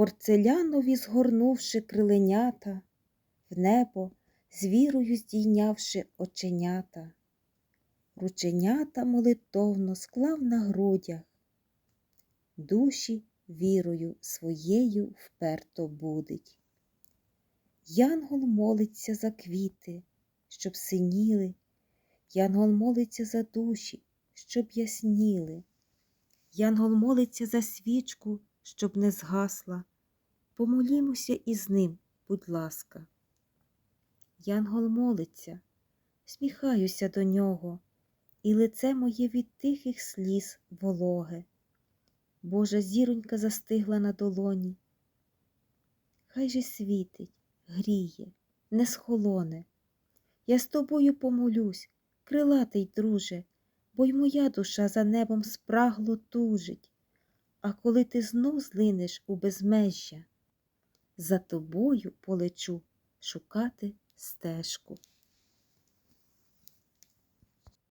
порцелянові згорнувши криленята, в небо з вірою здійнявши оченята, рученята молитовно склав на грудях, душі вірою своєю вперто будить. Янгол молиться за квіти, щоб синіли, Янгол молиться за душі, щоб ясніли. Янгол молиться за свічку, щоб не згасла. Помолімося із ним, будь ласка. Янгол молиться, сміхаюся до нього, і лице моє від тихих сліз вологе. Божа зіронька застигла на долоні. Хай же світить, гріє, не схолоне. Я з тобою помолюсь, крилатий друже, бо й моя душа за небом спрагло тужить. А коли ти знов злинеш у безмежжя, за тобою полечу шукати стежку.